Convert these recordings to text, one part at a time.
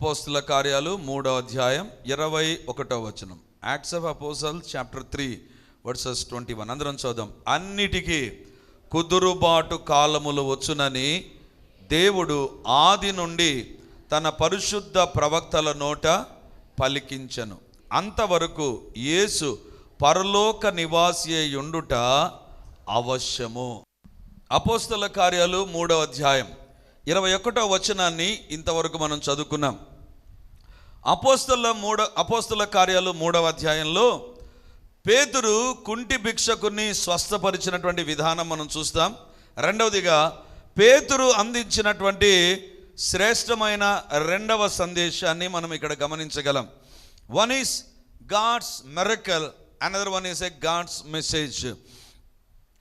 అపోస్తుల కార్యాలు మూడో అధ్యాయం ఇరవై ఒకటో వచనం. Acts of apostles chapter three verses twenty one అందరం చూద్దాం అన్నిటికీ కుదురుబాటు కాలములు వచ్చునని దేవుడు ఆది నుండి తన పరిశుద్ధ ప్రవక్తల నోట పలికించను. అంతవరకు యేసు పరలోక నివాసి ఉండుట అవశ్యము. అపోస్తల కార్యాలు మూడవ అధ్యాయం ఇరవై ఒకటో వచనాన్ని ఇంతవరకు మనం చదువుకున్నాం. అపోస్తల మూడ అపోస్తల కార్యాలు మూడవ అధ్యాయంలో పేతురు కుంటి భిక్షకుని స్వస్థపరిచినటువంటి విధానం మనం చూస్తాం. రెండవదిగా పేతురు అందించినటువంటి శ్రేష్టమైన రెండవ సందేశాన్ని మనం ఇక్కడ గమనించగలం. One is God's miracle another one is a God's message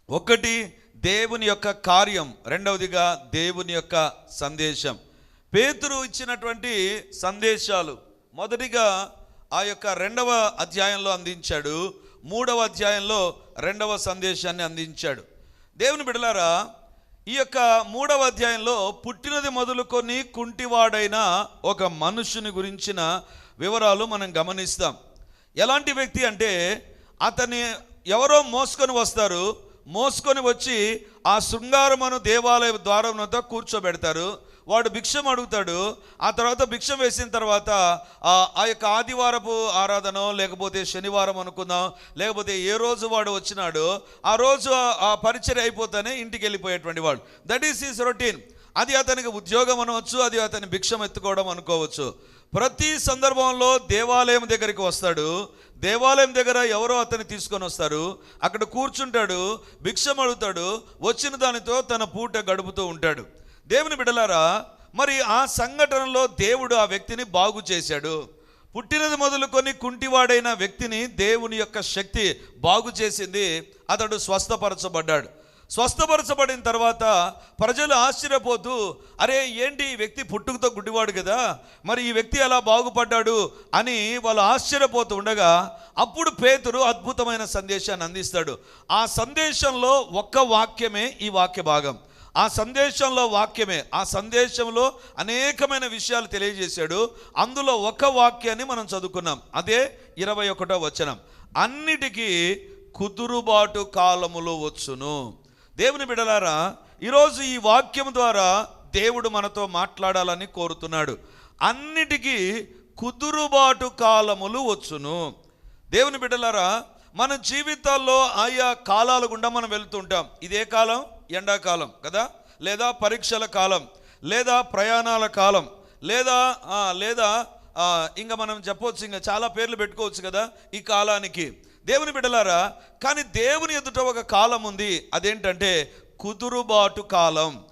ఒకటి దేవుని యొక్క కార్యం రెండవదిగా దేవుని యొక్క సందేశం. పేతురు ఇచ్చినటువంటి సందేశాలు మొదటిగా ఆ యొక్క రెండవ అధ్యాయంలో అందించాడు మూడవ అధ్యాయంలో రెండవ సందేశాన్ని అందించాడు. దేవుని బిడలారా ఈ యొక్క మూడవ అధ్యాయంలో పుట్టినది మొదలుకొని కుంటివాడైన ఒక మనుషుని గురించిన వివరాలు మనం గమనిస్తాం. ఎలాంటి వ్యక్తి అంటే అతని ఎవరో మోసుకొని వస్తారు మోసుకొని వచ్చి ఆ శృంగారమును దేవాలయ ద్వారం వద్ద కూర్చోబెడతారు. వాడు భిక్షం అడుగుతాడు. ఆ తర్వాత భిక్షం వేసిన తర్వాత ఆ యొక్క ఆదివారపు ఆరాధన లేకపోతే శనివారం అనుకుందాం లేకపోతే ఏ రోజు వాడు వచ్చినాడో ఆ రోజు ఆ- ఆ పరిచయం అయిపోతానే ఇంటికి వెళ్ళిపోయేటువంటి వాడు. దట్ ఈస్ ఈస్ రొటీన్ అది అతనికి ఉద్యోగం అనవచ్చు అది అతని భిక్షం ఎత్తుకోవడం అనుకోవచ్చు. ప్రతి సందర్భంలో దేవాలయం దగ్గరికి వస్తాడు. దేవాలయం దగ్గర ఎవరో అతన్ని తీసుకొని వస్తారు. అక్కడ కూర్చుంటాడు భిక్షం అడుగుతాడు. వచ్చిన దానితో తన పూట గడుపుతూ ఉంటాడు. దేవుని బిడలారా మరి ఆ సంఘటనలో దేవుడు ఆ వ్యక్తిని బాగు చేశాడు. పుట్టినది మొదలుకొని కుంటివాడైన వ్యక్తిని దేవుని యొక్క శక్తి బాగు చేసింది. అతడు స్వస్థపరచబడ్డాడు. స్వస్థపరచబడిన తర్వాత ప్రజలు ఆశ్చర్యపోతూ అరే ఏంటి ఈ వ్యక్తి పుట్టుకతో గుడ్డివాడు కదా? మరి ఈ వ్యక్తి ఎలా బాగుపడ్డాడు? అని వాళ్ళు ఆశ్చర్యపోతూ ఉండగా అప్పుడు పేతురు అద్భుతమైన సందేశాన్ని అందిస్తాడు. ఆ సందేశంలో ఒక్క వాక్యమే ఈ వాక్య భాగం. ఆ సందేశంలో వాక్యమే. ఆ సందేశంలో అనేకమైన విషయాలు తెలియజేశాడు. అందులో ఒక వాక్యాన్ని మనం చదువుకున్నాం. అదే ఇరవై ఒకటో వచనం. అన్నిటికీ కుదురుబాటు కాలములు వచ్చును. దేవుని బిడలారా ఈరోజు ఈ వాక్యం ద్వారా దేవుడు మనతో మాట్లాడాలని కోరుతున్నాడు. అన్నిటికీ కుదురుబాటు కాలములు వచ్చును. దేవుని బిడ్డలారా మన జీవితాల్లో ఆయా కాలాల గుండా మనం వెళ్తుంటాం. ఇదే కాలం ఎండాకాలం కదా? లేదా పరీక్షల కాలం లేదా ప్రయాణాల కాలం లేదా లేదా ఇంకా మనం చెప్పవచ్చు ఇంకా చాలా పేర్లు పెట్టుకోవచ్చు కదా ఈ కాలానికి. దేవుని బిడ్డలారా కానీ దేవుని ఎదుట ఒక కాలం ఉంది. అదేంటంటే కుదురుబాటు కాలం.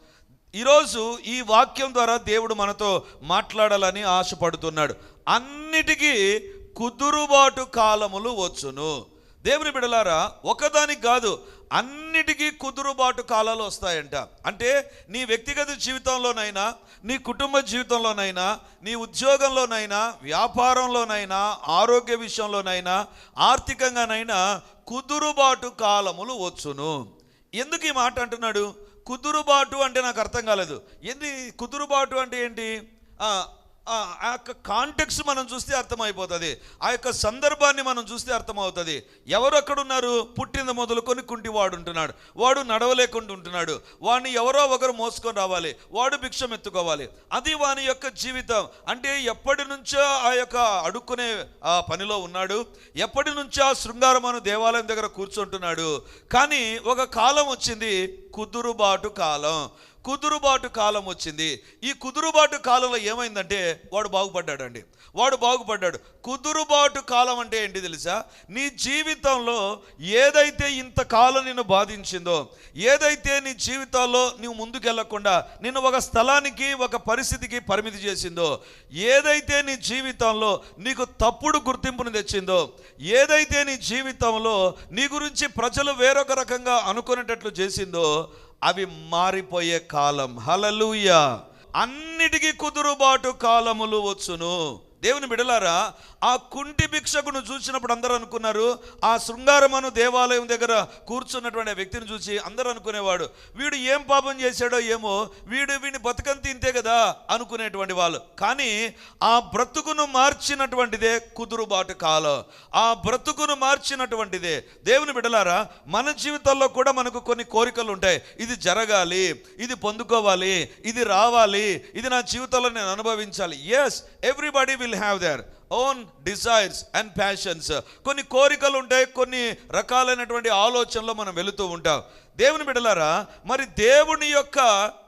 ఈరోజు ఈ వాక్యం ద్వారా దేవుడు మనతో మాట్లాడాలని ఆశపడుతున్నాడు. అన్నిటికీ కుదురుబాటు కాలములు వచ్చును. దేవుని బిడలారా ఒకదానికి కాదు అన్నిటికీ కుదురుబాటు కాలాలు వస్తాయంట. అంటే నీ వ్యక్తిగత జీవితంలోనైనా నీ కుటుంబ జీవితంలోనైనా నీ ఉద్యోగంలోనైనా వ్యాపారంలోనైనా ఆరోగ్య విషయంలోనైనా ఆర్థికంగానైనా కుదురుబాటు కాలములు వచ్చును. ఎందుకు ఈ మాట అంటున్నాడు? కుదురుబాటు అంటే నాకు అర్థం కాలేదు. ఏంది? కుదురుబాటు అంటే ఏంటి? ఆ, ఆ యొక్క కాంటెక్స్ మనం చూస్తే అర్థమైపోతుంది. ఆ యొక్క సందర్భాన్ని మనం చూస్తే అర్థమవుతుంది. ఎవరు అక్కడున్నారు పుట్టింది మొదలుకొని కుంటివాడు ఉంటున్నాడు. వాడు నడవలేకుండా ఉంటున్నాడు. వాడిని ఎవరో ఒకరు మోసుకొని రావాలి. వాడు భిక్షం ఎత్తుకోవాలి. అది వాని యొక్క జీవితం. అంటే ఎప్పటి నుంచో ఆ యొక్క అడుక్కునే ఆ పనిలో ఉన్నాడు. ఎప్పటి నుంచో ఆ శృంగారమను దేవాలయం దగ్గర కూర్చుంటున్నాడు. కానీ ఒక కాలం వచ్చింది. కుదురుబాటు కాలం. కుదురుబాటు కాలం వచ్చింది. ఈ కుదురుబాటు కాలంలో ఏమైందంటే వాడు బాగుపడ్డాడండి. వాడు బాగుపడ్డాడు. కుదురుబాటు కాలం అంటే ఏంటి తెలుసా? నీ జీవితంలో ఏదైతే ఇంతకాలం నిన్ను బాధించిందో ఏదైతే నీ జీవితాల్లో నువ్వు ముందుకెళ్ళకుండా నిన్ను ఒక స్థలానికి ఒక పరిస్థితికి పరిమితి చేసిందో ఏదైతే నీ జీవితంలో నీకు తప్పుడు గుర్తింపును తెచ్చిందో ఏదైతే నీ జీవితంలో నీ గురించి ప్రజలు వేరొక రకంగా అనుకునేటట్లు చేసిందో అవి మారిపోయే కాలం. హలలుయ అన్నిటికీ కుదురుబాటు కాలములు వచ్చును. దేవుని బిడలారా ఆ కుంటి భిక్షకును చూసినప్పుడు అందరూ అనుకున్నారు ఆ శృంగారమను దేవాలయం దగ్గర కూర్చున్నటువంటి వ్యక్తిని చూసి అందరూ అనుకునేవాడు వీడు ఏం పాపం చేశాడో ఏమో వీడు వీడిని బతుకని తింతే కదా అనుకునేటువంటి వాళ్ళు. కానీ ఆ బ్రతుకును మార్చినటువంటిదే కుదురుబాటు కాలం. ఆ బ్రతుకును మార్చినటువంటిదే. దేవుని బిడలారా మన జీవితాల్లో కూడా మనకు కొన్ని కోరికలు ఉంటాయి. ఇది జరగాలి ఇది పొందుకోవాలి ఇది రావాలి ఇది నా జీవితంలో నేను అనుభవించాలి. As everybody will have their own desires and passions కొన్ని కోరికలు ఉంటాయి కొన్ని రకాలైనటువంటి ఆలోచనలో మనం వెళుతూ ఉంటాం. దేవుని బిడలారా మరి దేవుని యొక్క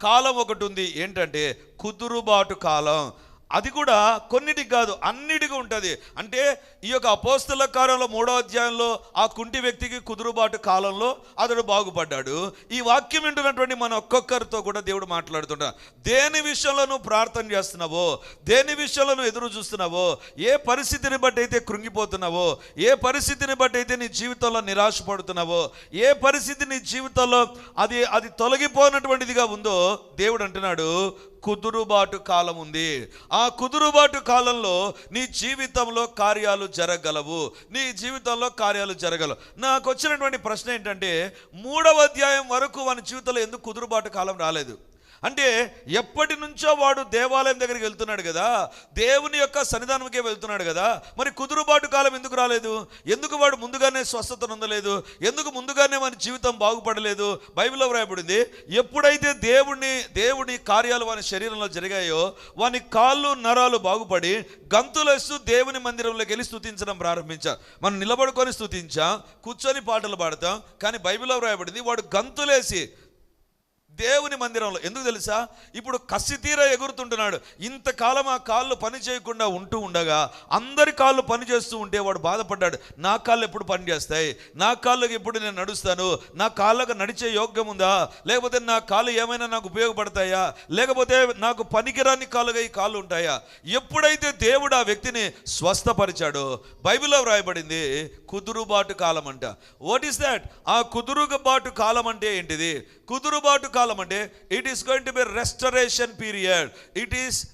కాలం ఒకటి ఉంది. ఏంటంటే కుదురుబాటు కాలం. అది కూడా కొన్నిటికి కాదు అన్నిటికీ ఉంటుంది. అంటే ఈ యొక్క అపోస్తల కాలంలో మూడో అధ్యాయంలో ఆ కుంటి వ్యక్తికి కుదురుబాటు కాలంలో అతడు బాగుపడ్డాడు. ఈ వాక్యం వింటున్నటువంటి మన ఒక్కొక్కరితో కూడా దేవుడు మాట్లాడుతుంటా దేని విషయంలో నువ్వు ప్రార్థన చేస్తున్నావో దేని విషయంలో నువ్వు ఎదురు చూస్తున్నావో ఏ పరిస్థితిని బట్టి అయితే కృంగిపోతున్నావో ఏ పరిస్థితిని బట్టి అయితే నీ జీవితంలో నిరాశపడుతున్నావో ఏ పరిస్థితి నీ జీవితంలో అది అది తొలగిపోయినటువంటిదిగా ఉందో దేవుడు అంటున్నాడు. కుదురుబాటు కాలం ఉంది. ఆ కుదురుబాటు కాలంలో నీ జీవితంలో కార్యాలు జరగలవు. నీ జీవితంలో కార్యాలు జరగలవు. నాకు వచ్చినటువంటి ప్రశ్న ఏంటంటే మూడవ అధ్యాయం వరకు మన జీవితంలో ఎందుకు కుదురుబాటు కాలం రాలేదు? అంటే ఎప్పటి నుంచో వాడు దేవాలయం దగ్గరికి వెళ్తున్నాడు కదా దేవుని యొక్క సన్నిధానంకే వెళ్తున్నాడు కదా మరి కుదురుబాటు కాలం ఎందుకు రాలేదు? ఎందుకు వాడు ముందుగానే స్వస్థత నొందలేదు? ఎందుకు ముందుగానే వాని జీవితం బాగుపడలేదు? బైబిల్లో వ్రాయబడింది ఎప్పుడైతే దేవుని దేవుని కార్యాలు వాని శరీరంలో జరిగాయో వాని కాళ్ళు నరాలు బాగుపడి గంతులేస్తూ దేవుని మందిరంలోకి వెళ్ళి స్థుతించడం ప్రారంభించాం. మనం నిలబడుకొని స్థుతించాం కూర్చొని పాటలు పాడతాం కానీ బైబిల్లో వ్రాయబడింది వాడు గంతులేసి దేవుని మందిరంలో. ఎందుకు తెలుసా? ఇప్పుడు కసితీర ఎగురుతుంటున్నాడు. ఇంతకాలం ఆ కాళ్ళు పని చేయకుండా ఉంటూ ఉండగా అందరి కాళ్ళు పని చేస్తూ ఉంటే వాడు బాధపడ్డాడు. నా కాళ్ళు ఎప్పుడు పని చేస్తాయి? నా కాళ్ళకి ఎప్పుడు నేను నడుస్తాను? నా కాళ్ళకు నడిచే యోగ్యం ఉందా? లేకపోతే నా కాళ్ళు ఏమైనా నాకు ఉపయోగపడతాయా? లేకపోతే నాకు పనికిరాని కాళ్ళుగా ఈ కాళ్ళు ఉంటాయా? ఎప్పుడైతే దేవుడు ఆ వ్యక్తిని స్వస్థపరిచాడో బైబిల్లో వ్రాయబడింది కుదురుబాటు కాలం అంట వాట్ ఈస్ దాట్ ఆ కుదురుబాటు కాలం అంటే ఏంటిది? కుదురుబాటు కాలం అంటే it is going to be restoration period it is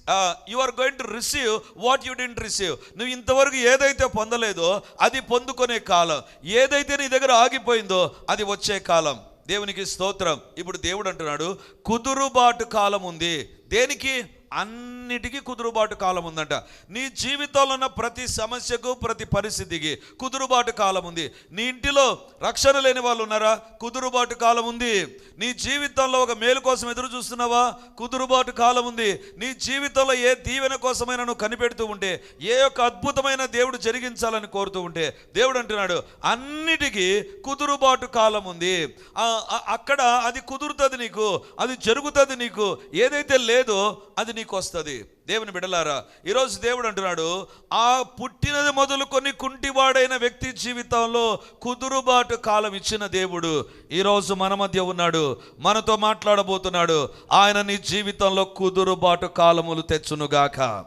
you are going to receive what you didn't receive నువ్వు ఇంతవరకు ఏదైతే పొందలేదో అది పొందుకునే కాలం. ఏదైతే నీ దగ్గర ఆగిపోయిందో అది వచ్చే కాలం. దేవునికి స్తోత్రం. ఇప్పుడు దేవుడు అంటున్నాడు కుదురుబాటు కాలం ఉంది. దేనికి? అన్నిటికీ కుదురుబాటు కాలం ఉందంట నీ జీవితంలో ఉన్న ప్రతి సమస్యకు ప్రతి పరిస్థితికి కుదురుబాటు కాలం ఉంది నీ ఇంటిలో రక్షణ లేని వాళ్ళు ఉన్నారా? కుదురుబాటు కాలం ఉంది నీ జీవితంలో ఒక మేలు కోసం ఎదురు చూస్తున్నావా? కుదురుబాటు కాలం ఉంది నీ జీవితంలో ఏ దీవెన కోసమైనా నువ్వు కనిపెడుతూ ఉంటే ఏ యొక్క అద్భుతమైన దేవుడు జరిగించాలని కోరుతూ ఉంటే దేవుడు అంటున్నాడు అన్నిటికీ కుదురుబాటు కాలం ఉంది అక్కడ అది కుదురుతుంది నీకు అది జరుగుతుంది నీకు. ఏదైతే లేదో అది నీకు వస్తుంది దేవుని బిడలారా ఈరోజు దేవుడు అంటున్నాడు ఆ పుట్టినది మొదలుకొని కుంటివాడైన వ్యక్తి జీవితంలో కుదురుబాటు కాలం ఇచ్చిన దేవుడు ఈరోజు మన మధ్య ఉన్నాడు మనతో మాట్లాడబోతున్నాడు. ఆయన నీ జీవితంలో కుదురుబాటు కాలములు తెచ్చునుగాక.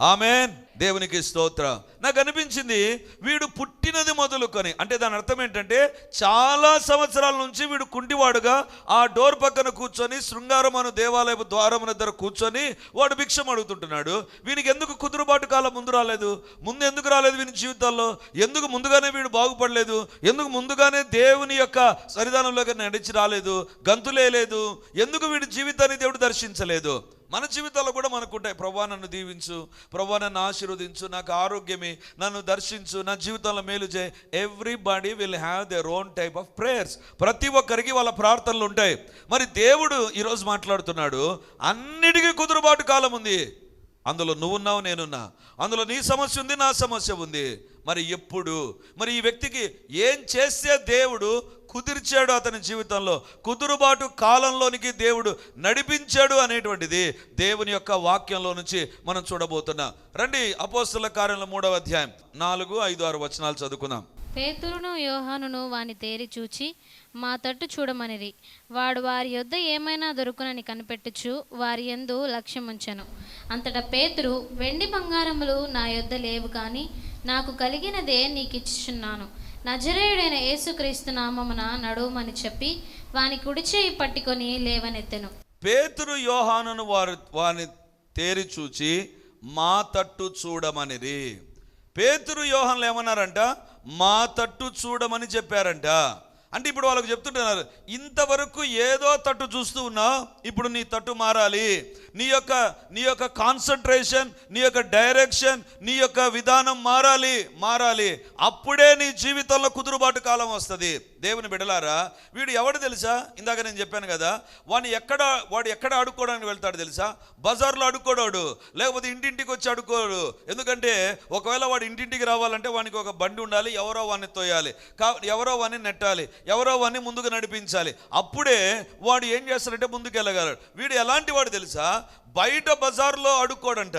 ఆమెన్. దేవునికి స్తోత్ర. నాకు అనిపించింది వీడు పుట్టినది మొదలుకొని అంటే దాని అర్థం ఏంటంటే చాలా సంవత్సరాల నుంచి వీడు కుంటివాడుగా ఆ డోర్ పక్కన కూర్చొని శృంగారం అను దేవాలయపు ద్వారం దగ్గర కూర్చొని వాడు భిక్షం అడుగుతుంటున్నాడు. వీనికి ఎందుకు కుదురుబాటు కాలం ముందు రాలేదు? ముందు ఎందుకు రాలేదు వీని జీవితాల్లో? ఎందుకు ముందుగానే వీడు బాగుపడలేదు? ఎందుకు ముందుగానే దేవుని యొక్క సన్నిధానంలోకి నడిచి రాలేదు? గంతులేలేదు? ఎందుకు వీడి జీవితాన్ని దేవుడు దర్శించలేదు? మన జీవితాల్లో కూడా మనకు ఉంటాయి ప్రభా నన్ను దీవించు. ప్రభా నన్ను ఆశీర్వదించు. నాకు ఆరోగ్యమే. నన్ను దర్శించు. నా జీవితంలో మేలు చేయి. Everybody will have their own type of prayers ప్రతి ఒక్కరికి వాళ్ళ ప్రార్థనలు ఉంటాయి. మరి దేవుడు ఈరోజు మాట్లాడుతున్నాడు అన్నిటికీ కుదురుబాటు కాలం ఉంది. అందులో నువ్వున్నావు నేనున్నా. అందులో నీ సమస్య ఉంది నా సమస్య ఉంది. మరి ఎప్పుడు? మరి ఈ వ్యక్తికి ఏం చేస్తే దేవుడు కుదిర్చాడు అతని జీవితంలో? కుదురుబాటు కాలంలోనికి దేవుడు నడిపించాడు అనేటువంటిది దేవుని యొక్క వాక్యంలో నుంచి మనం చూడబోతున్నాం. రండి అపోస్తుల కార్యంలో మూడవ అధ్యాయం నాలుగు ఐదు ఆరు వచనాలు చదువుకుందాం. పేతురును యోహానును వాని తేరి చూచి మా తట్టు చూడమనిరి. వాడు వారి యొద్ద ఏమైనా దొరుకునని కనిపెట్టుచు వారి ఎందు లక్ష్యముంచను. అంతటా పేతురు వెండి బంగారములు నా యొద్ద లేవు కానీ నాకు కలిగినదే నీకిచ్చుచున్నాను. నజరేయుడైన యేసుక్రీస్తు నామమున నడుమని చెప్పి వాని కుడి చేయి పట్టుకొని లేవనెత్తెను. పేతురు యోహానును వారు వారిని తేరి చూచి మా తట్టు చూడమనిది. పేతురు యోహన్లు ఏమన్నారంట? మా తట్టు చూడమని చెప్పారంట. అంటే ఇప్పుడు వాళ్ళకి చెప్తుంటున్నారు ఇంతవరకు ఏదో తట్టు చూస్తూ ఉన్నావు ఇప్పుడు నీ తట్టు మారాలి. నీ యొక్క నీ యొక్క కాన్సన్ట్రేషన్ నీ యొక్క డైరెక్షన్ నీ యొక్క విధానం మారాలి మారాలి. అప్పుడే నీ జీవితంలో కుదురుబాటు కాలం వస్తుంది. దేవుని బిడలారా వీడు ఎవడు తెలుసా? ఇందాక నేను చెప్పాను కదా వాడిని ఎక్కడ వాడు ఎక్కడ అడుక్కోవడానికి వెళ్తాడు తెలుసా? బజార్లో అడుక్కోడాడు లేకపోతే ఇంటింటికి వచ్చి అడుక్కోడు ఎందుకంటే ఒకవేళ వాడు ఇంటింటికి రావాలంటే వానికి ఒక బండి ఉండాలి ఎవరో వాడిని తోయాలి కా ఎవరో వాడిని నెట్టాలి ఎవరో వాడిని ముందుకు నడిపించాలి. అప్పుడే వాడు ఏం చేస్తాడంటే ముందుకు వెళ్ళగలడు వీడు ఎలాంటి వాడు తెలుసా? బయట బజార్లో అడుక్కోడంట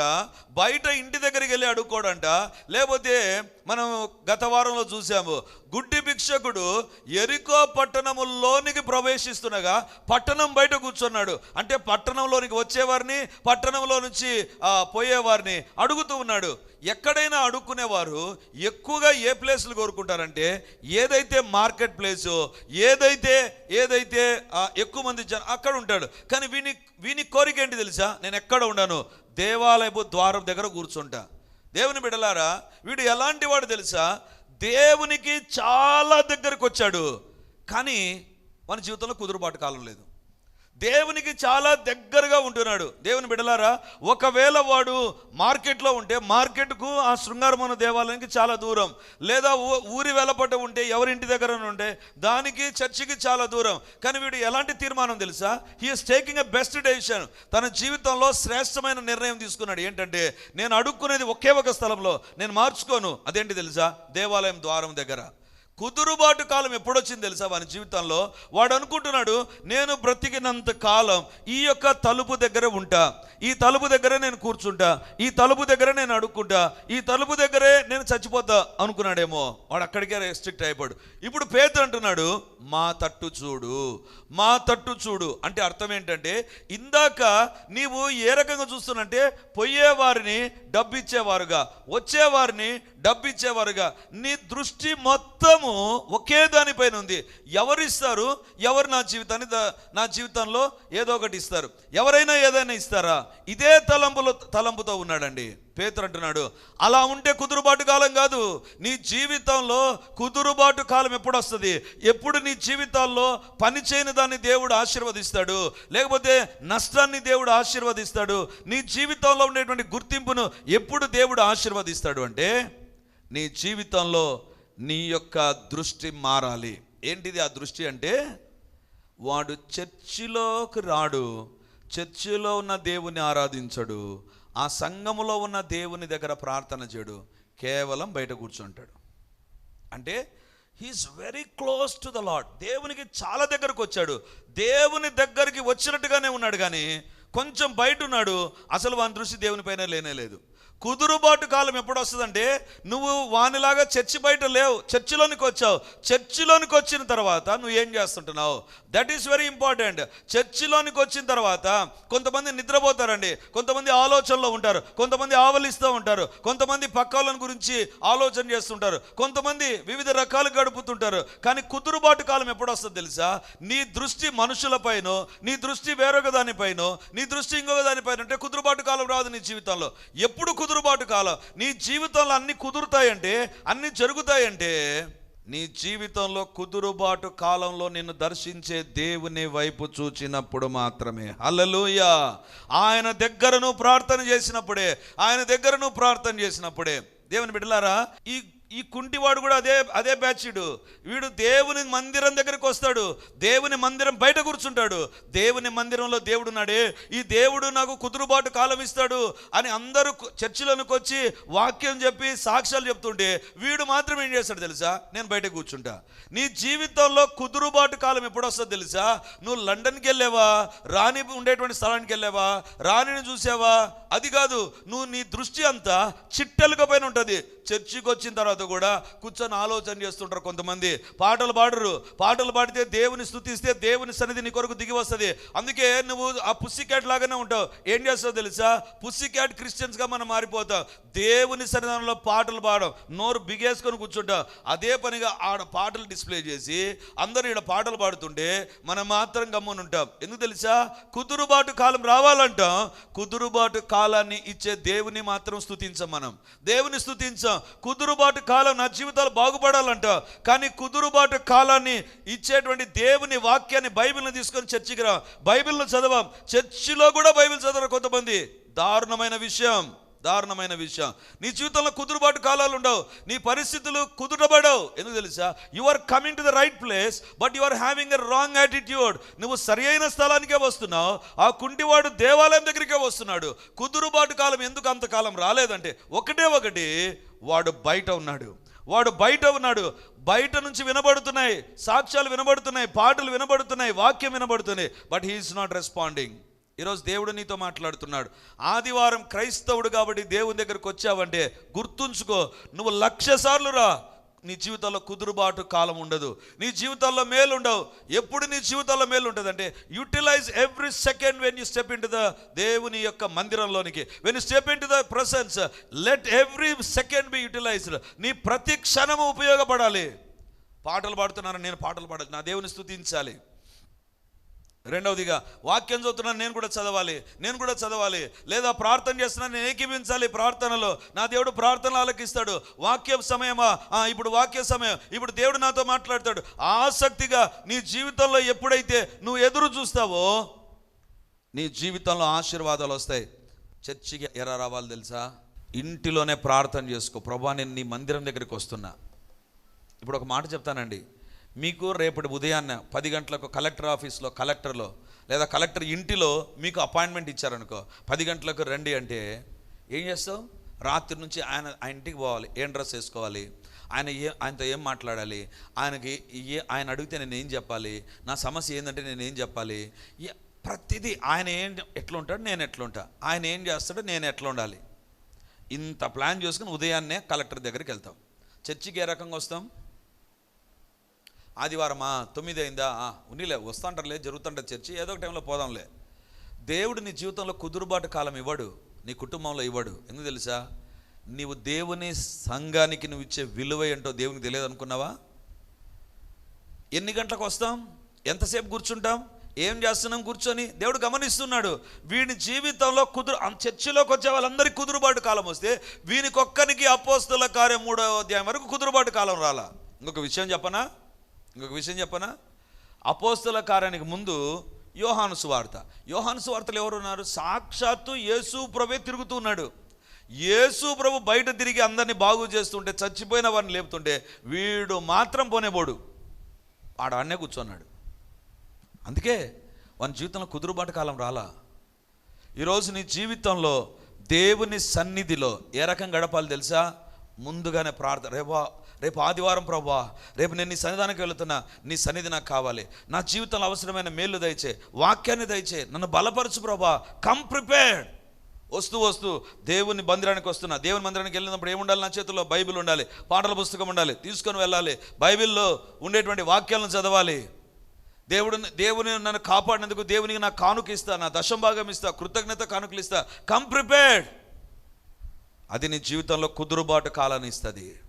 బయట ఇంటి దగ్గరికి వెళ్ళి అడుక్కోడంట. లేకపోతే మనం గత వారంలో చూసాము గుడ్డి భిక్షకుడు ఎరికో పట్టణములోనికి ప్రవేశిస్తుండగా పట్టణం బయట కూర్చున్నాడు. అంటే పట్టణంలోనికి వచ్చేవారిని పట్టణంలో నుంచి పోయేవారిని అడుగుతూ ఉన్నాడు. ఎక్కడైనా అడుక్కునేవారు ఎక్కువగా ఏ ప్లేస్లు కోరుకుంటారంటే ఏదైతే మార్కెట్ ప్లేసు ఏదైతే ఏదైతే ఎక్కువ మంది జన అక్కడ ఉంటాడు. కానీ వీని వీని కోరిక ఏంటి తెలుసా? నేను ఎక్కడ ఉండను. దేవాలయపు ద్వారం దగ్గర కూర్చుంటా. దేవుని బిడలారా వీడు ఎలాంటి వాడు తెలుసా? దేవునికి చాలా దగ్గరకు వచ్చాడు కానీ మన జీవితంలో కుదురుబాటు కాలం లేదు. దేవునికి చాలా దగ్గరగా ఉంటున్నాడు. దేవుని బిడలారా ఒకవేళ వాడు మార్కెట్లో ఉంటే మార్కెట్కు ఆ శృంగారమైన దేవాలయానికి చాలా దూరం. లేదా ఊరి వెలపట ఉంటే ఎవరింటి దగ్గర ఉంటే దానికి చర్చికి చాలా దూరం. కానీ వీడు ఎలాంటి తీర్మానం తెలుసా? He is taking a best decision తన జీవితంలో శ్రేష్టమైన నిర్ణయం తీసుకున్నాడు. ఏంటంటే నేను అడుక్కునేది ఒకే ఒక స్థలంలో నేను మార్చుకోను. అదేంటి తెలుసా? దేవాలయం ద్వారం దగ్గర. కుదురుబాటు కాలం ఎప్పుడొచ్చింది తెలుసా వాని జీవితంలో? వాడు అనుకుంటున్నాడు నేను బ్రతికినంత కాలం ఈ యొక్క తలుపు దగ్గర ఉంటా. ఈ తలుపు దగ్గరే నేను కూర్చుంటా. ఈ తలుపు దగ్గరే నేను అడుక్కుంటా. ఈ తలుపు దగ్గరే నేను చచ్చిపోతా అనుకున్నాడేమో. వాడు అక్కడికే రెస్ట్రిక్ట్ అయిపోయాడు. ఇప్పుడు పేద అంటున్నాడు మా తట్టు చూడు. మా తట్టు చూడు. అంటే అర్థం ఏంటంటే ఇందాక నీవు ఏ రకంగా చూస్తున్నంటే పోయేవారిని డబ్బు ఇచ్చేవారుగా వచ్చేవారిని డబ్బు ఇచ్చేవారుగా నీ దృష్టి మొత్తము ఒకే దానిపైన ఉంది. ఎవరు ఇస్తారు ఎవరు నా జీవితాన్ని నా జీవితంలో ఏదో ఒకటి ఇస్తారు. ఎవరైనా ఏదైనా ఇస్తారా? ఇదే తలంపులో తలంపుతో ఉన్నాడండి. పేతురు అంటున్నాడు అలా ఉంటే కుదురుబాటు కాలం కాదు. నీ జీవితంలో కుదురుబాటు కాలం ఎప్పుడు వస్తుంది ఎప్పుడు నీ జీవితాల్లో పని చేయని దాన్ని దేవుడు ఆశీర్వదిస్తాడు. లేకపోతే నష్టాన్ని దేవుడు ఆశీర్వదిస్తాడు. నీ జీవితంలో ఉండేటువంటి గుర్తింపును ఎప్పుడు దేవుడు ఆశీర్వదిస్తాడు అంటే నీ జీవితంలో నీ యొక్క దృష్టి మారాలి. ఏంటిది ఆ దృష్టి అంటే వాడు చర్చిలోకి రాడు చర్చిలో ఉన్న దేవుని ఆరాధించడు ఆ సంఘములో ఉన్న దేవుని దగ్గర ప్రార్థన చేయడు కేవలం బయట కూర్చుంటాడు. అంటే he is very close to the lord దేవునికి చాలా దగ్గరకు వచ్చాడు. దేవుని దగ్గరికి వచ్చినట్టుగానే ఉన్నాడు కానీ కొంచెం బయట ఉన్నాడు అసలు వాని దృష్టి దేవుని పైన లేనే లేదు. కుదురుబాటు కాలం ఎప్పుడు వస్తుందంటే నువ్వు వానిలాగా చర్చి బయట లేవు చర్చిలోనికి వచ్చావు. చర్చిలోనికి వచ్చిన తర్వాత నువ్వు ఏం చేస్తుంటున్నావు? దట్ ఈస్ వెరీ ఇంపార్టెంట్ చర్చిలోనికి వచ్చిన తర్వాత కొంతమంది నిద్రపోతారండి. కొంతమంది ఆలోచనలో ఉంటారు. కొంతమంది ఆవలిస్తూ ఉంటారు. కొంతమంది పక్కాలను గురించి ఆలోచన చేస్తుంటారు. కొంతమంది వివిధ రకాలు గడుపుతుంటారు. కానీ కుదురుబాటు కాలం ఎప్పుడొస్తుంది తెలుసా? నీ దృష్టి మనుషులపైన నీ దృష్టి వేరొక దానిపైన నీ దృష్టి ఇంకొక దానిపైన అంటే కుదురుబాటు కాలం రాదు నీ జీవితంలో. ఎప్పుడు కుదురుబాటు కాలం? నీ జీవితంలో అన్ని కుదురుతాయంటే అన్ని జరుగుతాయంటే నీ జీవితంలో కుదురుబాటు కాలంలో నిన్ను దర్శించే దేవుని వైపు చూచినప్పుడు మాత్రమే. అల్లలుయ ఆయన దగ్గరను ప్రార్థన చేసినప్పుడే ఆయన దగ్గరను ప్రార్థన చేసినప్పుడే. దేవుని బిడ్డలారా ఈ ఈ కుంటివాడు కూడా అదే అదే బ్యాచ్డు వీడు. దేవుని మందిరం దగ్గరికి వస్తాడు. దేవుని మందిరం బయట కూర్చుంటాడు. దేవుని మందిరంలో దేవుడున్నాడే ఈ దేవుడు నాకు కుదురుబాటు కాలం ఇస్తాడు అని అందరూ చర్చిలోనికి వచ్చి వాక్యం చెప్పి సాక్ష్యాలు చెప్తుంటే వీడు మాత్రం ఏం చేస్తాడు తెలుసా? నేను బయట కూర్చుంటా. నీ జీవితంలో కుదురుబాటు కాలం ఎప్పుడు వస్తుందో తెలుసా? నువ్వు లండన్కి వెళ్ళావా? రాణి ఉండేటువంటి స్థలానికి వెళ్ళావా? రాణిని చూసావా? అది కాదు నువ్వు నీ దృష్టి అంతా చిట్టెలుక పైన ఉంటుంది. చర్చికి వచ్చిన తర్వాత కూడా కూర్చొని ఆలోచన చేస్తుంటారు కొంతమంది. పాటలు పాడరు. పాటలు పాడితే దేవుని స్థుతిస్తే దేవుని సన్నిధి నీ కొరకు దిగి వస్తుంది. అందుకే నువ్వు ఆ పుస్సి క్యాట్ లాగానే ఉంటావు. ఏం చేస్తావు తెలుసా? పుస్సి క్యాట్ క్రిస్టియన్స్గా మనం మారిపోతాం. దేవుని సన్నిధానంలో పాటలు పాడడం నోరు బిగేసుకొని కూర్చుంటాం. అదే పనిగా ఆడ పాటలు డిస్ప్లే చేసి అందరూ ఈడ పాటలు పాడుతుంటే మనం మాత్రం గమ్మునుంటాం. ఎందుకు తెలుసా? కుదురుబాటు కాలం రావాలంటాం. కుదురుబాటు కాలాన్ని ఇచ్చే దేవుని మాత్రం స్తుతించం మనం. దేవుని స్తుతించాం. కుదురుబాటు కాలం నా జీవితాలు బాగుపడాలంట. కానీ కుదురుబాటు కాలాన్ని ఇచ్చేటువంటి దేవుని వాక్యాన్ని బైబిల్ని తీసుకొని చర్చికి రా. బైబిల్ను చదవం. చర్చిలో కూడా బైబిల్ చదవరు కొంతమంది. దారుణమైన విషయం. దారుణమైన విషయం. నీ జీవితంలో కుదురుబాటు కాలాలు ఉండవు. నీ పరిస్థితులు కుదుటబడవు. ఎందుకు తెలుసా? You are coming to the right place but you are having a wrong attitude నువ్వు సరి అయిన స్థలానికే వస్తున్నావు. ఆ కుంటివాడు దేవాలయం దగ్గరికే వస్తున్నాడు. కుదురుబాటు కాలం ఎందుకు అంతకాలం రాలేదంటే ఒకటే ఒకటి వాడు బయట ఉన్నాడు. వాడు బయట ఉన్నాడు. బయట నుంచి వినబడుతున్నాయి. సాక్ష్యాలు వినబడుతున్నాయి. పాటలు వినబడుతున్నాయి. వాక్యం వినబడుతున్నాయి but he is not responding ఈరోజు దేవుడు నీతో మాట్లాడుతున్నాడు. ఆదివారం క్రైస్తవుడు కాబట్టి దేవుని దగ్గరకు వచ్చావంటే గుర్తుంచుకో నువ్వు లక్ష సార్లు రా నీ జీవితంలో కుదురుబాటు కాలం ఉండదు. నీ జీవితాల్లో మేలు ఉండవు ఎప్పుడు నీ జీవితాల్లో మేలు ఉంటుందంటే utilize every second when you step in the దేవుని యొక్క మందిరంలోనికి. When you step in the presence let every second be utilized నీ ప్రతి క్షణము ఉపయోగపడాలి. పాటలు పాడుతున్నాను నేను పాటలు పాడాలి నా దేవుని స్థుతించాలి రెండవదిగా వాక్యం చదువుతున్నాను నేను కూడా చదవాలి నేను కూడా చదవాలి లేదా ప్రార్థన చేస్తున్నాను నేను ఏకీపించాలి ప్రార్థనలో. నా దేవుడు ప్రార్థనలు ఆలకిస్తాడు. వాక్య సమయమా? ఇప్పుడు వాక్య సమయం. ఇప్పుడు దేవుడు నాతో మాట్లాడతాడు. ఆసక్తిగా నీ జీవితంలో ఎప్పుడైతే నువ్వు ఎదురు చూస్తావో నీ జీవితంలో ఆశీర్వాదాలు వస్తాయి. చర్చికి ఎరా రావాలి తెలుసా? ఇంటిలోనే ప్రార్థన చేసుకో. ప్రభా నేను నీ మందిరం దగ్గరికి వస్తున్నా. ఇప్పుడు ఒక మాట చెప్తానండి. మీకు రేపటి ఉదయాన్న పది గంటలకు కలెక్టర్ ఆఫీస్లో కలెక్టర్లో లేదా కలెక్టర్ ఇంటిలో మీకు అపాయింట్మెంట్ ఇచ్చారనుకో పది గంటలకు రండి అంటే ఏం చేస్తావు? రాత్రి నుంచి ఆయన ఆయన ఇంటికి పోవాలి. ఏం డ్రెస్ వేసుకోవాలి? ఆయన ఏ ఆయనతో ఏం మాట్లాడాలి? ఆయనకి ఏ ఆయన అడిగితే నేను ఏం చెప్పాలి? నా సమస్య ఏంటంటే నేను ఏం చెప్పాలి? ఏ- ప్రతిదీ ఆయన ఏం ఎట్లుంటాడు? నేను ఎట్లా ఆయన ఏం చేస్తాడో నేను ఎట్లా ఉండాలి? ఇంత ప్లాన్ చేసుకుని ఉదయాన్నే కలెక్టర్ దగ్గరికి వెళ్తాం. చర్చికి ఏ రకంగా వస్తాం? ఆదివారమా? తొమ్మిది అయిందా? ఆ, ఉన్నిలే వస్తాంటారులే జరుగుతుంటారు చర్చి ఏదో ఒక టైంలో పోదాంలే. దేవుడు నీ జీవితంలో కుదురుబాటు కాలం ఇవ్వడు నీ కుటుంబంలో ఇవ్వడు. ఎందుకు తెలుసా? నీవు దేవుని సంఘానికి నువ్వు ఇచ్చే విలువ ఏంటో దేవునికి తెలియదు అనుకున్నావా? ఎన్ని గంటలకు వస్తాం? ఎంతసేపు కూర్చుంటాం? ఏం చేస్తున్నాం కూర్చొని? దేవుడు గమనిస్తున్నాడు వీడి జీవితంలో కుదురు ఆ చర్చిలోకి వచ్చే వాళ్ళందరికీ కుదురుబాటు కాలం వస్తే వీనికొక్కనికి అపోస్తుల కార్యం మూడో అధ్యాయం వరకు కుదురుబాటు కాలం రాలా. ఇంకొక విషయం చెప్పనా? ఇంకొక విషయం చెప్పనా? అపోస్తుల కార్యానికి ముందు యోహాను సువార్త. యోహాను సువార్తలు ఎవరు ఉన్నారు? సాక్షాత్తు యేసు ప్రభే తిరుగుతూ ఉన్నాడు. యేసు ప్రభు బయట తిరిగి అందరినీ బాగు చేస్తుంటే చచ్చిపోయిన వారిని లేపుతుంటే వీడు మాత్రం పోనేబోడు. ఆడ ఆడనే కూర్చున్నాడు. అందుకే వాని జీవితంలో కుదురుబాటు కాలం రాలా. ఈరోజు నీ జీవితంలో దేవుని సన్నిధిలో ఏ రకం గడపాలి తెలుసా? ముందుగానే ప్రార్థన రేపా రేపు ఆదివారం ప్రభా రేపు నేను నీ సన్నిధానికి వెళుతున్నా నీ సన్నిధి నాకు కావాలి. నా జీవితంలో అవసరమైన మేలు దయచే వాక్యాన్ని దయచే నన్ను బలపరచు ప్రభా. కమ్ ప్రిపేర్డ్ వస్తూ వస్తూ దేవుని మందిరానికి వస్తున్నా. దేవుని మందిరానికి వెళ్ళినప్పుడు ఏముండాలి నా చేతుల్లో? బైబిల్ ఉండాలి పాటల పుస్తకం ఉండాలి తీసుకొని వెళ్ళాలి బైబిల్లో ఉండేటువంటి వాక్యాలను చదవాలి. దేవుడు దేవుని నన్ను కాపాడినందుకు దేవునికి నా కానుక ఇస్తా నా దశం భాగం ఇస్తా కృతజ్ఞత కానుకలు ఇస్తా. కమ్ ప్రిపేర్డ్ అది నీ జీవితంలో కుదురుబాటు కాలాన్ని ఇస్తుంది.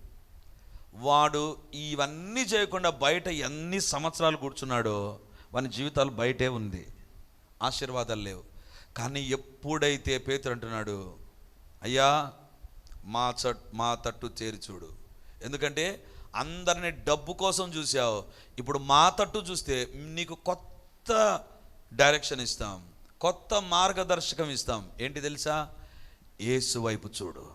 వాడు ఇవన్నీ చేయకుండా బయట ఎన్ని సంవత్సరాలు కూర్చున్నాడో వాని జీవితాలు బయటే ఉంది. ఆశీర్వాదాలు లేవు. కానీ ఎప్పుడైతే పేతురు అంటున్నాడు అయ్యా మా చట్ మా తట్టు చేరి చూడు. ఎందుకంటే అందరిని డబ్బు కోసం చూసావు ఇప్పుడు మా తట్టు చూస్తే నీకు కొత్త డైరెక్షన్ ఇస్తాం. కొత్త మార్గదర్శకం ఇస్తాం. ఏంటి తెలుసా? ఏసు వైపు చూడు.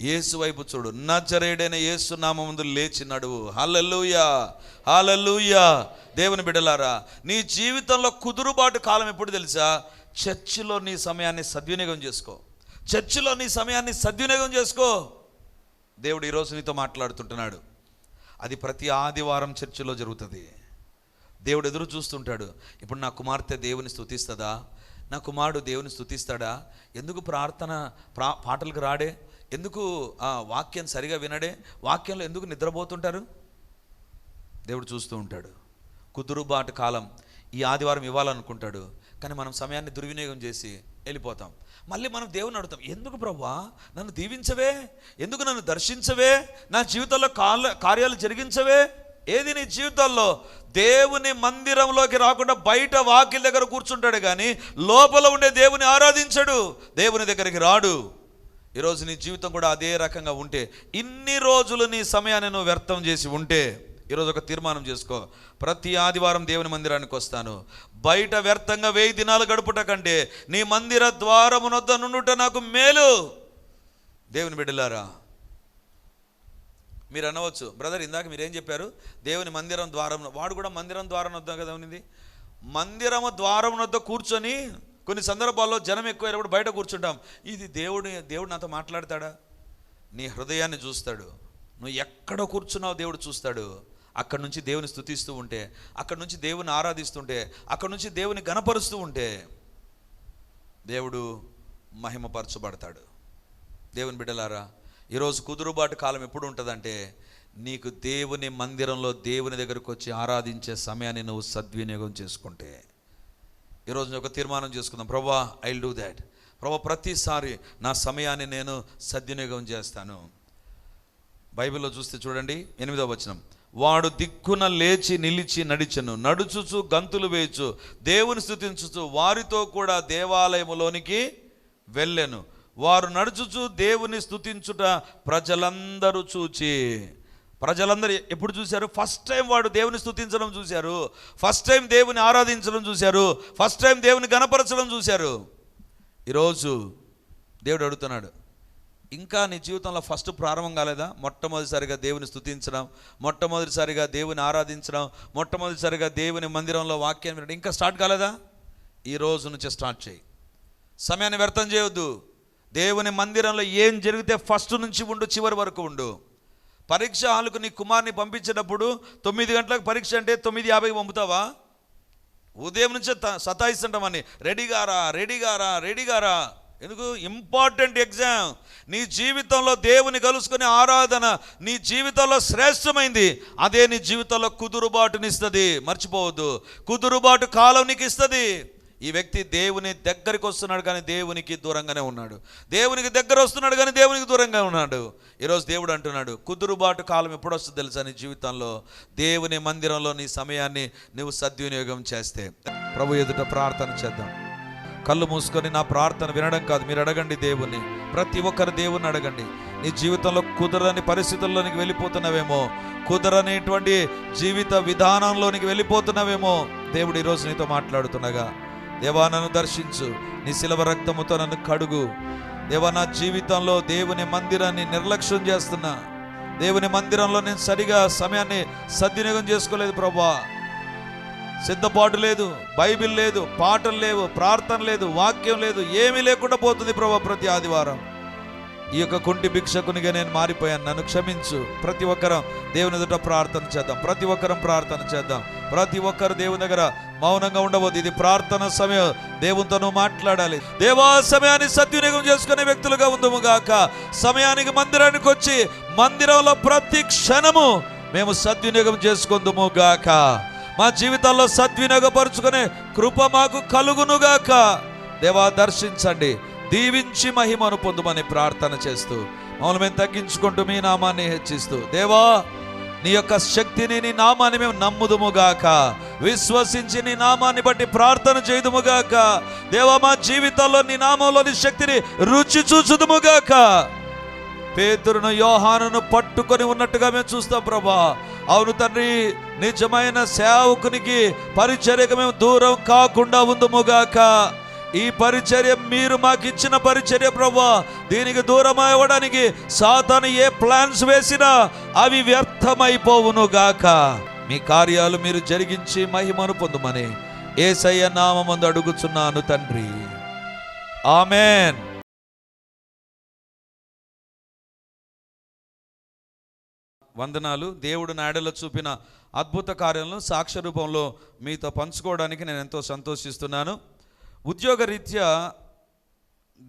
ఏసు వైపు చూడు. నజరేడైన యేసు నామందు లేచి నడువు. హలలుయా హల్లెలూయా. దేవుని బిడలారా నీ జీవితంలో కుదురుబాటు కాలం ఎప్పుడు తెలుసా? చర్చిలో నీ సమయాన్ని సద్వినియోగం చేసుకో. చర్చిలో నీ సమయాన్ని సద్వినియోగం చేసుకో. దేవుడు ఈరోజు నీతో మాట్లాడుతుంటున్నాడు. అది ప్రతి ఆదివారం చర్చిలో జరుగుతుంది. దేవుడు ఎదురు చూస్తుంటాడు. ఇప్పుడు నా కుమార్తె దేవుని స్థుతిస్తుందా నా కుమారుడు దేవుని స్తుతిస్తాడా? ఎందుకు ప్రార్థన ప్రా పాటలకు రాడే? ఎందుకు ఆ, వాక్యం సరిగా వినడే? వాక్యంలో ఎందుకు నిద్రపోతుంటారు? దేవుడు చూస్తూ ఉంటాడు. కుదురుబాటు కాలం ఈ ఆదివారం ఇవ్వాలనుకుంటాడు. కానీ మనం సమయాన్ని దుర్వినియోగం చేసి వెళ్ళిపోతాం. మళ్ళీ మనం దేవుని అడుగుతాం ఎందుకు ప్రవ్వా? నన్ను దీవించవే? ఎందుకు నన్ను దర్శించవే? నా జీవితంలో కాల కార్యాలు జరిగించవే? ఏది నీ జీవితంలో? దేవుని మందిరంలోకి రాకుండా బయట వాకిల దగ్గర కూర్చుంటాడు కానీ లోపల ఉండే దేవుని ఆరాధించడు. దేవుని దగ్గరికి రాడు. ఈరోజు నీ జీవితం కూడా అదే రకంగా ఉంటే ఇన్ని రోజులు నీ సమయాన్ని నువ్వు వ్యర్థం చేసి ఉంటే ఈరోజు ఒక తీర్మానం చేసుకో. ప్రతి ఆదివారం దేవుని మందిరానికి వస్తాను. బయట వ్యర్థంగా వెయ్యి దినాలు గడుపుట కంటే నీ మందిర ద్వారమునొద్ద నుండుట నాకు మేలు. దేవుని బిడ్డలారా మీరు అనవచ్చు బ్రదర్ ఇందాక మీరేం చెప్పారు? దేవుని మందిరం ద్వారం వాడు కూడా మందిరం ద్వారం వద్ద కదా ఉంది మందిరము ద్వారం వద్ద కూర్చొని కొన్ని సందర్భాల్లో జనం ఎక్కువైనప్పుడు బయట కూర్చుంటాం. ఇది దేవుడు దేవుడు నాతో మాట్లాడతాడా? నీ హృదయాన్ని చూస్తాడు. నువ్వు ఎక్కడ కూర్చున్నావు దేవుడు చూస్తాడు. అక్కడ నుంచి దేవుని స్థుతిస్తూ ఉంటే అక్కడ నుంచి దేవుని ఆరాధిస్తుంటే అక్కడ నుంచి దేవుని గణపరుస్తూ ఉంటే దేవుడు మహిమపరచబడతాడు. దేవుని బిడ్డలారా ఈరోజు కుదురుబాటు కాలం ఎప్పుడు ఉంటుందంటే నీకు దేవుని మందిరంలో దేవుని దగ్గరకు వచ్చి ఆరాధించే సమయాన్ని నువ్వు సద్వినియోగం చేసుకుంటే. ఈరోజు ఒక తీర్మానం చేసుకుందాం. ప్రభా ఐ డూ దాట్ ప్రభా ప్రతిసారి నా సమయాన్ని నేను సద్వినియోగం చేస్తాను. బైబిల్లో చూస్తే చూడండి ఎనిమిదవ వచనం. వాడు దిక్కున లేచి నిలిచి నడిచెను. నడుచుచు గంతులు వేయచు. దేవుని స్థుతించుచు. వారితో కూడా దేవాలయములోనికి వెళ్ళెను. వారు నడుచుచు దేవుని స్థుతించుట ప్రజలందరూ చూచి ప్రజలందరూ ఎప్పుడు చూశారు? ఫస్ట్ టైం వాడు దేవుని స్థుతించడం చూశారు. ఫస్ట్ టైం దేవుని ఆరాధించడం చూశారు. ఫస్ట్ టైం దేవుని గణపరచడం చూశారు. ఈరోజు దేవుడు అడుగుతున్నాడు ఇంకా నీ జీవితంలో ఫస్ట్ ప్రారంభం కాలేదా? మొట్టమొదటిసారిగా దేవుని స్థుతించడం మొట్టమొదటిసారిగా దేవుని ఆరాధించడం మొట్టమొదటిసారిగా దేవుని మందిరంలో వాక్యం వినడం ఇంకా స్టార్ట్ కాలేదా? ఈ రోజు నుంచి స్టార్ట్ చేయి. సమయాన్ని వ్యర్థం చేయొద్దు. దేవుని మందిరంలో ఏం జరిగితే ఫస్ట్ నుంచి ఉండు చివరి వరకు ఉండు. పరీక్ష హాలుకు నీ కుమార్ని పంపించేటప్పుడు తొమ్మిది గంటలకు పరీక్ష అంటే తొమ్మిది యాభైకి పంపుతావా? ఉదయం నుంచే త- సతాయిస్తుంటామని. రెడీగారా రెడీగారా రెడీగారా ఎందుకు? Important exam. నీ జీవితంలో దేవుని కలుసుకునే ఆరాధన నీ జీవితంలో శ్రేష్టమైంది. అదే నీ జీవితంలో కుదురుబాటునిస్తుంది. మర్చిపోవద్దు. కుదురుబాటు కాలం నీకు ఇస్తుంది ఈ వ్యక్తి దేవుని దగ్గరికి వస్తున్నాడు కానీ దేవునికి దూరంగానే ఉన్నాడు. దేవునికి దగ్గర వస్తున్నాడు కానీ దేవునికి దూరంగా ఉన్నాడు. ఈరోజు దేవుడు అంటున్నాడు కుదురుబాటు కాలం ఎప్పుడు వస్తుంది తెలుసా నీ జీవితంలో? దేవుని మందిరంలో నీ సమయాన్ని నువ్వు సద్వినియోగం చేస్తే. ప్రభు ఎదుట ప్రార్థన చేద్దాం. కళ్ళు మూసుకొని నా ప్రార్థన వినడం కాదు మీరు అడగండి దేవుణ్ణి. ప్రతి ఒక్కరు దేవుణ్ణి అడగండి. నీ జీవితంలో కుదరని పరిస్థితుల్లోనికి వెళ్ళిపోతున్నావేమో? కుదరనేటువంటి జీవిత విధానంలోనికి వెళ్ళిపోతున్నావేమో? దేవుడు ఈరోజు నీతో మాట్లాడుతుండగా దేవా నన్ను దర్శించు. నీ శిలవ రక్తముతో నన్ను కడుగు. దేవా నా జీవితంలో దేవుని మందిరాన్ని నిర్లక్ష్యం చేస్తున్నా. దేవుని మందిరంలో నేను సరిగా సమయాన్ని సద్వినియోగం చేసుకోలేదు ప్రభా. సిద్ధపాటు లేదు బైబిల్ లేదు పాటలు లేవు ప్రార్థన లేదు వాక్యం లేదు ఏమీ లేకుండా పోతుంది ప్రభా ప్రతి ఆదివారం. ఈ యొక్క కుంటి భిక్షకునిగా నేను మారిపోయాను. నన్ను క్షమించు. ప్రతి ఒక్కరం దేవుని ఎదుట ప్రార్థన చేద్దాం. ప్రతి ఒక్కరం ప్రార్థన చేద్దాం. ప్రతి ఒక్కరు దేవుని దగ్గర మౌనంగా ఉండవద్దు. ఇది ప్రార్థన సమయం. దేవునితోనూ మాట్లాడాలి. దేవా సమయాన్ని సద్వినియోగం చేసుకునే వ్యక్తులుగా ఉందము గాక. సమయానికి మందిరానికి వచ్చి మందిరంలో ప్రతి క్షణము మేము సద్వినియోగం చేసుకుందుము గాక. మా జీవితాల్లో సద్వినియోగపరుచుకునే కృప మాకు కలుగునుగాక దేవా దర్శించండి. దీవించి మహిమను పొందుమని ప్రార్థన చేస్తూ మమ్మల్ని మేము తగ్గించుకుంటూ మీ నామాన్ని హెచ్చిస్తూ దేవా నీ యొక్క శక్తిని నీ నామాన్ని మేము నమ్ముదుముగాక విశ్వసించి నీ నామాన్ని బట్టి ప్రార్థన చేయుదుముగాక దేవా మా జీవితాల్లో నీ నామంలోని శక్తిని రుచి చూచుదుముగాక పేతురును యోహానును పట్టుకొని ఉన్నట్టుగా మేము చూస్తాం ప్రభా. అవును తండ్రి నిజమైన సేవకునికి పరిచర్యకు మేము దూరం కాకుండా ఉందుముగాక ఈ పరిచర్య మీరు మాకు ఇచ్చిన పరిచర్య ప్రభా దీనికి దూరం అవ్వడానికి సాతాను ఏ ప్లాన్స్ వేసినా అవి వ్యర్థమైపోవును గాక. మీ కార్యాలు మీరు జరిగించి మహిమను పొందుమని ఏసయ్య నామందు అడుగుచున్నాను తండ్రి. ఆమెన్. వందనాలు. దేవుడు నాడలో చూపిన అద్భుత కార్యాలను సాక్ష్య రూపంలో మీతో పంచుకోవడానికి నేను ఎంతో సంతోషిస్తున్నాను. ఉద్యోగరీత్యా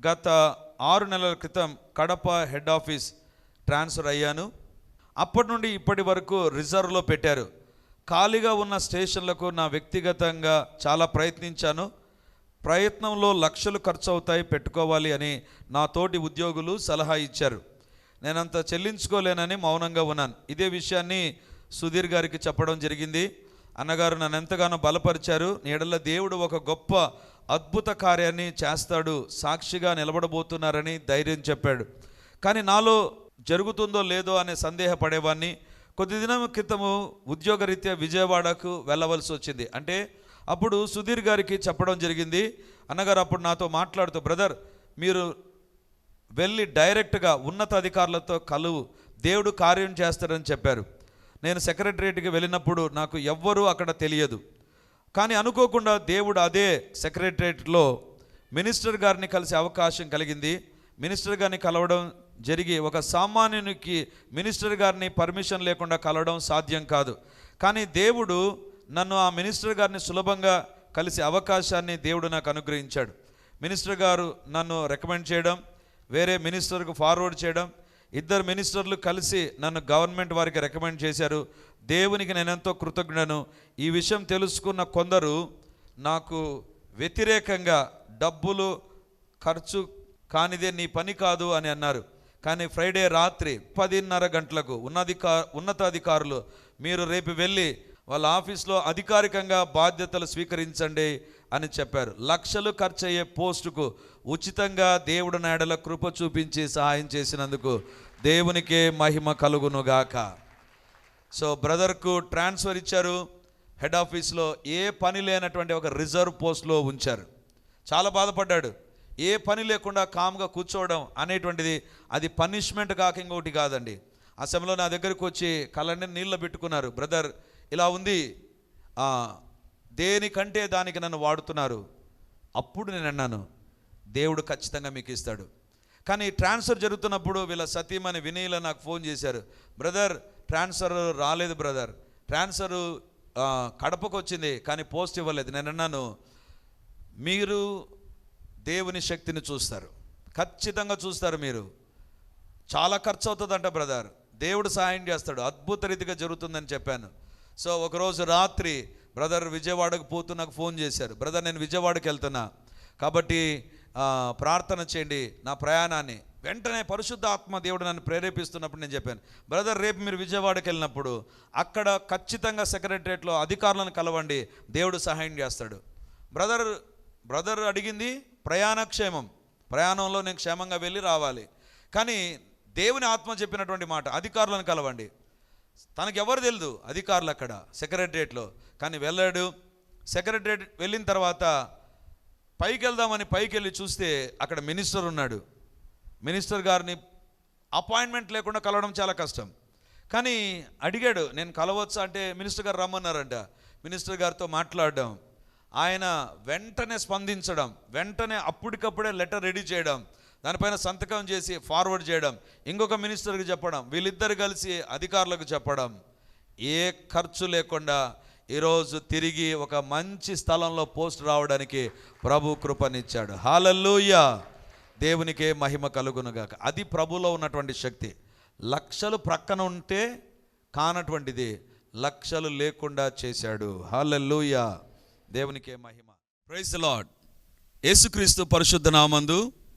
గత ఆరు నెలల క్రితం కడప హెడ్ ఆఫీస్ ట్రాన్స్ఫర్ అయ్యాను. అప్పటి నుండి ఇప్పటి వరకు రిజర్వ్లో పెట్టారు. ఖాళీగా ఉన్న స్టేషన్లకు నా వ్యక్తిగతంగా చాలా ప్రయత్నించాను. ప్రయత్నంలో లక్షలు ఖర్చు అవుతాయి పెట్టుకోవాలి అని నా తోటి ఉద్యోగులు సలహా ఇచ్చారు. నేనంత చెల్లించుకోలేనని మౌనంగా ఉన్నాను. ఇదే విషయాన్ని సుధీర్ గారికి చెప్పడం జరిగింది. అన్నగారు నన్ను ఎంతగానో బలపరిచారు. నీడల దేవుడు ఒక గొప్ప అద్భుత కార్యాన్ని చేస్తాడు సాక్షిగా నిలబడబోతున్నారని ధైర్యం చెప్పాడు. కానీ నాలో జరుగుతుందో లేదో అనే సందేహపడేవాడిని కొద్ది దినం క్రితము ఉద్యోగరీత్యా విజయవాడకు వెళ్ళవలసి వచ్చింది. అంటే అప్పుడు సుధీర్ గారికి చెప్పడం జరిగింది. అన్నగారు అప్పుడు నాతో మాట్లాడుతూ బ్రదర్ మీరు వెళ్ళి డైరెక్ట్గా ఉన్నత అధికారులతో కలువు. దేవుడు కార్యం చేస్తాడని చెప్పారు. నేను సెక్రటరియట్కి వెళ్ళినప్పుడు నాకు ఎవ్వరూ అక్కడ తెలియదు. కానీ అనుకోకుండా దేవుడు అదే సెక్రటరేట్లో మినిస్టర్ గారిని కలిసే అవకాశం కలిగింది. మినిస్టర్ గారిని కలవడం జరిగి ఒక సామాన్యునికి మినిస్టర్ గారిని పర్మిషన్ లేకుండా కలవడం సాధ్యం కాదు. కానీ దేవుడు నన్ను ఆ మినిస్టర్ గారిని సులభంగా కలిసే అవకాశాన్ని దేవుడు నాకు అనుగ్రహించాడు. మినిస్టర్ గారు నన్ను రికమెండ్ చేయడం వేరే మినిస్టర్కు ఫార్వర్డ్ చేయడం ఇద్దరు మినిస్టర్లు కలిసి నన్ను గవర్నమెంట్ వారికి రికమెండ్ చేశారు. దేవునికి నేను ఎంతో కృతజ్ఞను ఈ విషయం తెలుసుకున్న కొందరు నాకు వ్యతిరేకంగా డబ్బులు ఖర్చు కానిదే నీ పని కాదు అని అన్నారు. కానీ ఫ్రైడే రాత్రి పదిన్నర గంటలకు ఉన్నధికా ఉన్నతాధికారులు మీరు రేపు వెళ్ళి వాళ్ళ ఆఫీస్లో అధికారికంగా బాధ్యతలు స్వీకరించండి. అని చెప్పారు. లక్షలు ఖర్చు అయ్యే పోస్టుకు ఉచితంగా దేవుడు నాడల కృప చూపించి సహాయం చేసినందుకు దేవునికే మహిమ కలుగునుగాక. సో బ్రదర్కు ట్రాన్స్ఫర్ ఇచ్చారు. హెడ్ ఆఫీస్లో ఏ పని లేనటువంటి ఒక రిజర్వ్ పోస్ట్లో ఉంచారు. చాలా బాధపడ్డాడు. ఏ పని లేకుండా కామ్గా కూర్చోవడం అనేటువంటిది అది పనిష్మెంట్ కాక ఇంకొకటి కాదండి. ఆ సమయంలో నా దగ్గరికి వచ్చి కళ్ళని నీళ్ళు పెట్టుకున్నారు. బ్రదర్ ఇలా ఉంది. దేనికంటే దానికి నన్ను వాడుతున్నారు? అప్పుడు నేను అన్నాను దేవుడు ఖచ్చితంగా మీకు ఇస్తాడు. కానీ ట్రాన్స్ఫర్ జరుగుతున్నప్పుడు వీళ్ళ సతీమణి వినీల నాకు ఫోన్ చేశారు. బ్రదర్ ట్రాన్స్ఫర్ రాలేదు బ్రదర్. ట్రాన్స్ఫర్ కడపకు వచ్చింది కానీ పోస్ట్ ఇవ్వలేదు. నేను అన్నాను మీరు దేవుని శక్తిని చూస్తారు. ఖచ్చితంగా చూస్తారు మీరు. చాలా ఖర్చు అవుతుందంట బ్రదర్. దేవుడు సహాయం చేస్తాడు. అద్భుత రీతిగా జరుగుతుందని చెప్పాను. సో ఒకరోజు రాత్రి బ్రదర్ విజయవాడకు పోతూ నాకు ఫోన్ చేశారు. బ్రదర్ నేను విజయవాడకి వెళ్తున్నా. కాబట్టి ప్రార్థన చేయండి నా ప్రయాణాన్ని. వెంటనే పరిశుద్ధ ఆత్మ దేవుడు నన్ను ప్రేరేపిస్తున్నప్పుడు నేను చెప్పాను బ్రదర్ రేపు మీరు విజయవాడకి వెళ్ళినప్పుడు అక్కడ ఖచ్చితంగా సెక్రటరియట్లో అధికారులను కలవండి. దేవుడు సహాయం చేస్తాడు. బ్రదర్ బ్రదర్ అడిగింది ప్రయాణ క్షేమం ప్రయాణంలో నేను క్షేమంగా వెళ్ళి రావాలి. కానీ దేవుని ఆత్మ చెప్పినటువంటి మాట అధికారులను కలవండి. తనకి ఎవరు తెలియదు అధికారులు అక్కడ సెక్రటరియట్లో కానీ వెళ్ళాడు. సెక్రటరియట్ వెళ్ళిన తర్వాత పైకి వెళ్దామని పైకి వెళ్ళి చూస్తే అక్కడ మినిస్టర్ ఉన్నాడు. మినిస్టర్ గారిని అపాయింట్మెంట్ లేకుండా కలవడం చాలా కష్టం. కానీ అడిగాడు నేను కలవచ్చా? అంటే మినిస్టర్ గారు రమ్మన్నారంట. మినిస్టర్ గారితో మాట్లాడడం. ఆయన వెంటనే స్పందించడం. వెంటనే అప్పటికప్పుడే లెటర్ రెడీ చేయడం. దానిపైన సంతకం చేసి ఫార్వర్డ్ చేయడం ఇంకొక మినిస్టర్కి చెప్పడం వీళ్ళిద్దరు కలిసి అధికారులకు చెప్పడం ఏ ఖర్చు లేకుండా ఈరోజు తిరిగి ఒక మంచి స్థలంలో పోస్ట్ రావడానికి ప్రభు కృపనిచ్చాడు. హాలల్లుయా దేవునికే మహిమ కలుగునుగాక. అది ప్రభులో ఉన్నటువంటి శక్తి. లక్షలు ప్రక్కన ఉంటే కానటువంటిది లక్షలు లేకుండా చేశాడు. హాలల్లుయా దేవునికే మహిమ. ప్రైజ్ లాడ్ యేసుక్రీస్తు పరిశుద్ధ నామందు